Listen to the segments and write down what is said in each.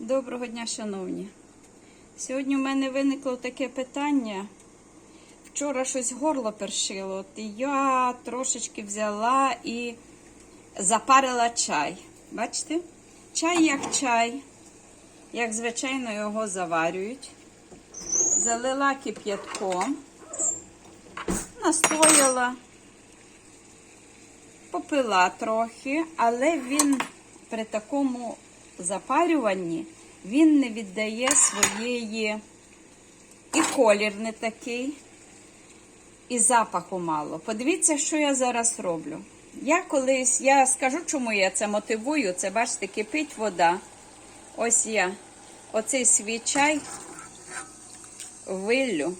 Доброго дня, шановні. Сьогодні в мене виникло таке питання. Вчора щось горло першило. От я трошечки взяла і запарила чай. Бачите? Чай як чай, як звичайно його заварюють. Залила кип'ятком, настояла, попила трохи, але він при такому запарюванні він не віддає своєї і колір не такий, і запаху мало. Подивіться, що я зараз роблю. Я колись, я скажу, чому я це мотивую. Це, бачите, кипить вода. Ось я оцей свій чай виллю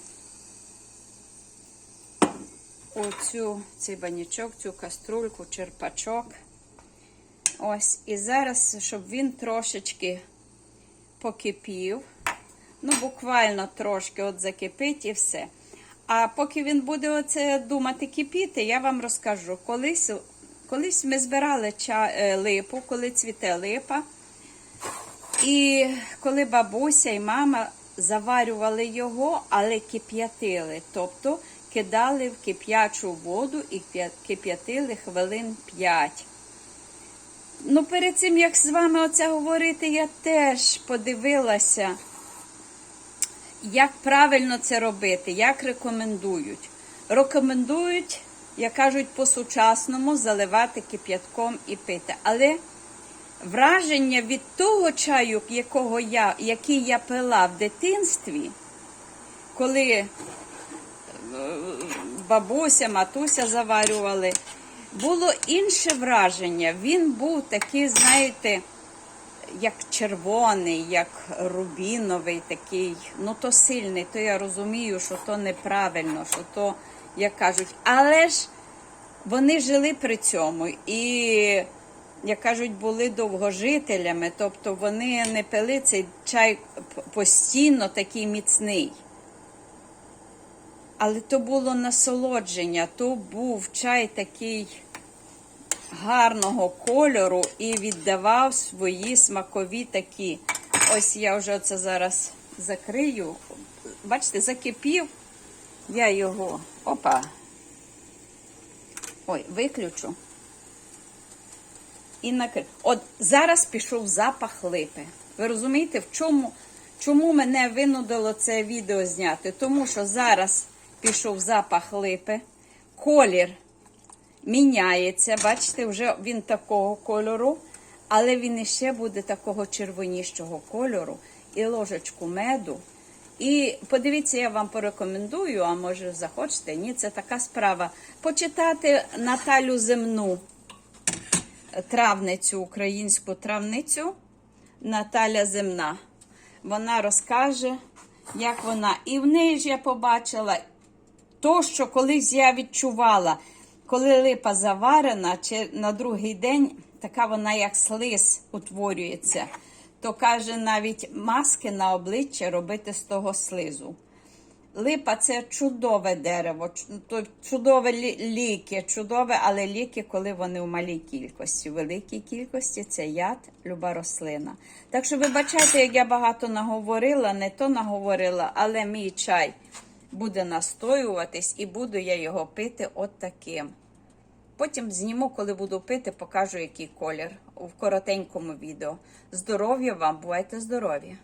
у цю цей банячок, цю каструльку, черпачок. Ось, і зараз, щоб він трошечки покипів. Ну, буквально трошки от закипить і все. А поки він буде оце думати кипіти, я вам розкажу. Колись, колись ми збирали ча, е, липу, коли цвіте липа. І коли бабуся і мама заварювали його, але кип'ятили. Тобто кидали в кип'ячу воду і кип'ятили хвилин 5. Ну, перед цим, як з вами оце говорити, я теж подивилася, як правильно це робити, як рекомендують. Рекомендують, як кажуть, по-сучасному заливати кип'ятком і пити. Але враження від того чаю, якого я, який я пила в дитинстві, коли е, бабуся, матуся заварювали, було інше враження. Він був такий, знаєте, як червоний, як рубіновий такий. Ну, то сильний, то я розумію, що то неправильно, що то, як кажуть, але ж вони жили при цьому і, як кажуть, були довгожителями, тобто вони не пили цей чай постійно такий міцний. Але то було насолодження, то був чай такий гарного кольору і віддавав свої смакові такі. Ось я вже це зараз закрию. Бачите, закипів я його. Опа. Ой, виключу. І накрив. От зараз пішов запах липи. Ви розумієте, в чому, чому мене винудило це відео зняти? Тому що зараз пішов запах липи, колір міняється. Бачите, вже він такого кольору, але він іще буде такого червонішого кольору і ложечку меду. І подивіться, я вам порекомендую, а може захочете, ні, це така справа. Почитати Наталю Земну, травницю, українську травницю Наталя Земна. Вона розкаже, як вона. І в неї ж я побачила то, що колись я відчувала, коли липа заварена, чи на другий день така вона як слиз утворюється, то каже навіть маски на обличчя робити з того слизу. Липа це чудове дерево, чу- чудове ліки, чудове, але ліки, коли вони в малій кількості. В великій кількості це яд, люба рослина. Так що вибачайте, як я багато наговорила, не то наговорила, але мій чай буде настоюватись і буду я його пити от таким. Потім зніму, коли буду пити, покажу, який колір в коротенькому відео. Здоров'я вам, бувайте здорові!